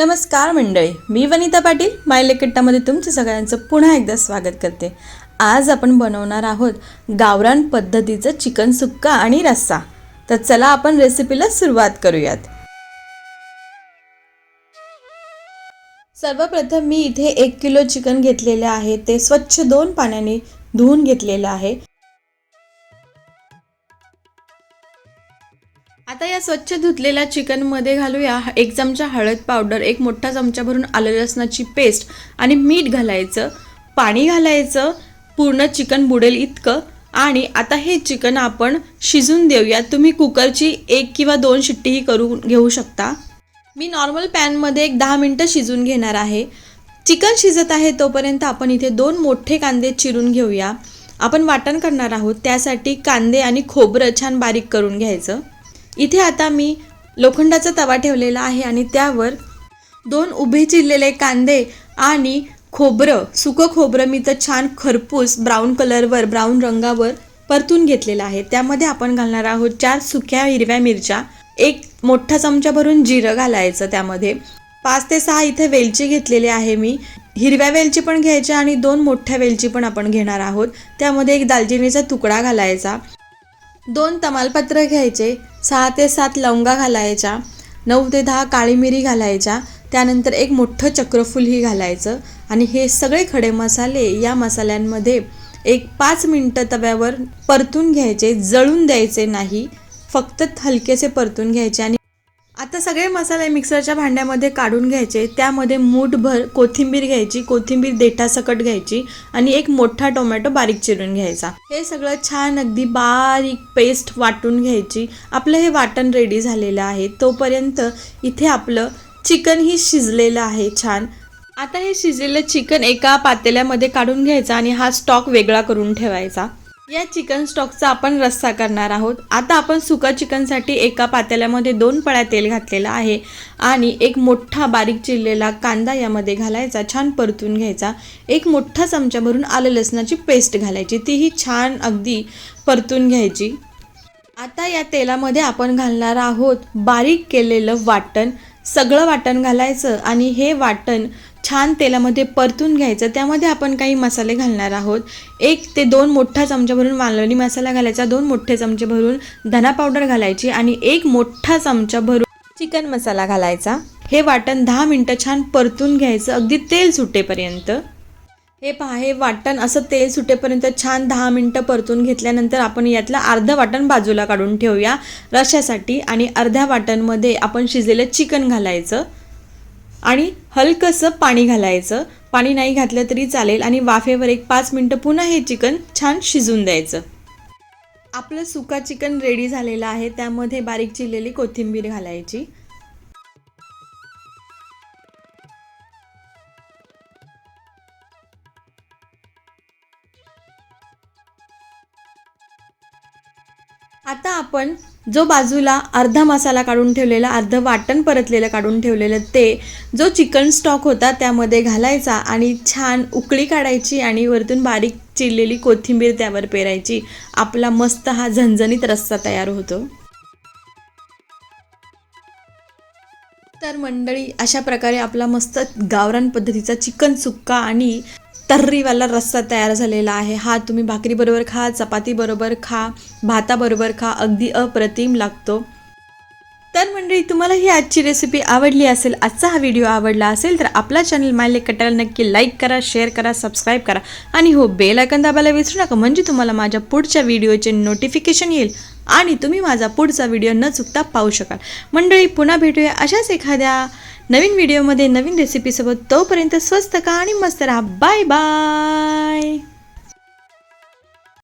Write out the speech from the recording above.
नमस्कार मंडळी मी वनिता पाटील माय लेकट्टामध्ये तुमचं सगळ्यांचं पुन्हा एकदा स्वागत करते. आज आपण बनवणार आहोत गावरान पद्धतीचं चिकन सुक्का आणि रस्सा. तर चला आपण रेसिपीला सुरुवात करूयात. सर्वप्रथम मी इथे एक किलो चिकन घेतलेले आहे ते स्वच्छ दोन पाण्याने धुवून घेतलेलं आहे. आता या स्वच्छ धुतलेल्या चिकनमध्ये घालूया एक चमचा हळद पावडर एक मोठा चमचा भरून आलं लसणाची पेस्ट आणि मीठ घालायचं पाणी घालायचं पूर्ण चिकन बुडेल इतकं आणि आता हे चिकन आपण शिजून देऊया. तुम्ही कुकरची एक किंवा दोन शिट्टीही करून घेऊ शकता. मी नॉर्मल पॅनमध्ये एक दहा मिनटं शिजून घेणार आहे. चिकन शिजत आहे तोपर्यंत आपण इथे दोन मोठे कांदे चिरून घेऊया. आपण वाटण करणार आहोत त्यासाठी कांदे आणि खोबरं छान बारीक करून घ्यायचं. इथे आता मी लोखंडाचा तवा ठेवलेला आहे आणि त्यावर दोन उभे चिरलेले कांदे आणि खोबरं सुकं खोबरं मी तर छान खरपूस ब्राऊन कलरवर ब्राऊन रंगावर परतून घेतलेलं आहे. त्यामध्ये आपण घालणार आहोत चार सुक्या हिरव्या मिरच्या एक मोठा चमचा भरून जिरं घालायचं त्यामध्ये. पाच ते सहा इथे वेलची घेतलेली आहे मी. हिरव्या वेलची पण घ्यायच्या आणि दोन मोठ्या वेलची पण आपण घेणार आहोत. त्यामध्ये एक दालचिनीचा तुकडा घालायचा. दोन तमालपत्र घ्यायचे सहा ते सात लवंगा घालायच्या नऊ ते दहा काळी मिरी घालायच्या त्यानंतर एक मोठं चक्रफूलही घालायचं आणि हे सगळे खडे मसाले या मसाल्यांमध्ये एक पाच मिनटं तव्यावर परतून घ्यायचे जळून द्यायचे नाही फक्त हलकेसे परतून घ्यायचे आणि आता सगळे मसाले मिक्सरच्या भांड्यामध्ये काढून घ्यायचे. त्यामध्ये मूठभर कोथिंबीर घ्यायची कोथिंबीर देठासकट घ्यायची आणि एक मोठा टोमॅटो बारीक चिरून घ्यायचा. हे सगळं छान अगदी बारीक पेस्ट वाटून घ्यायची. आपलं हे वाटण रेडी झालेलं आहे. तोपर्यंत इथे आपलं चिकनही शिजलेलं आहे छान. आता हे शिजलेलं चिकन एका पातेल्यामध्ये काढून घ्यायचा आणि हा स्टॉक वेगळा करून ठेवायचा. या चिकन स्टॉकचा आपण रस्सा करणार आहोत. आता आपण सुका चिकनसाठी एका पातेल्यामध्ये दोन पळ्या तेल घातलेलं आहे आणि एक मोठा बारीक चिरलेला कांदा यामध्ये घालायचा छान परतून घ्यायचा. एक मोठा चमचा भरून आलं लसणाची पेस्ट घालायची तीही छान अगदी परतून घ्यायची. आता या तेलामध्ये आपण घालणार आहोत बारीक केलेलं वाटण. सगळं वाटण घालायचं आणि हे वाटण छान तेलामध्ये परतून घ्यायचं. त्यामध्ये आपण काही मसाले घालणार आहोत. एक ते दोन मोठा चमचा भरून मालवणी मसाला घालायचा. दोन मोठे चमचे भरून धना पावडर घालायची आणि एक मोठा चमचा भरून चिकन मसाला घालायचा. हे वाटण दहा मिनटं छान परतून घ्यायचं. अगदी तेल सुटेपर्यंत. हे पहा हे वाटण असं तेल सुटेपर्यंत छान दहा मिनटं परतून घेतल्यानंतर आपण यातलं अर्धं वाटण बाजूला काढून ठेवूया. रश्यासाठी आणि अर्ध्या वाटणमध्ये आपण शिजलेलं चिकन घालायचं. आणि हलकंसं पाणी घालायचं. पाणी नाही घातलं तरी चालेल आणि वाफेवर एक पाच मिनटं पुन्हा हे चिकन छान शिजून द्यायचं. आपलं सुका चिकन रेडी झालेलं आहे. त्यामध्ये बारीक चिरलेली कोथिंबीर घालायची. आता आपण जो बाजूला अर्धा मसाला काढून ठेवलेला अर्धं वाटण परतलेलं काढून ठेवलेलं ते जो चिकन स्टॉक होता त्यामध्ये घालायचा आणि छान उकळी काढायची आणि वरतून बारीक चिरलेली कोथिंबीर त्यावर पेरायची. आपला मस्त हा झणझणीत रस्सा तयार होतो. तर मंडळी अशा प्रकारे आपला मस्त गावरान पद्धतीचा चिकन सुक्का आणि तर्रीवाला रस्सा तयार झालेला आहे. हा तुम्ही भाकरीबरोबर खा चपातीबरोबर खा भाताबरोबर खा अगदी अप्रतिम लागतो. तर मंडळी तुम्हाला ही आजची रेसिपी आवडली असेल आजचा हा व्हिडिओ आवडला असेल तर आपला चॅनल मायले कटायला नक्की लाईक करा शेअर करा सबस्क्राईब करा. आणि हो बेल आयकन दाबायला विसरू नका म्हणजे तुम्हाला माझ्या पुढच्या व्हिडिओचे नोटिफिकेशन येईल. आणि तुम्ही माझा पुढचा व्हिडिओ न चुकता पाहू शकाल. मंडळी पुन्हा भेटूया अशाच एखाद्या नवीन व्हिडिओमध्ये नवीन रेसिपीसोबत तोपर्यंत स्वस्त का आणि मस्त राहा. Bye bye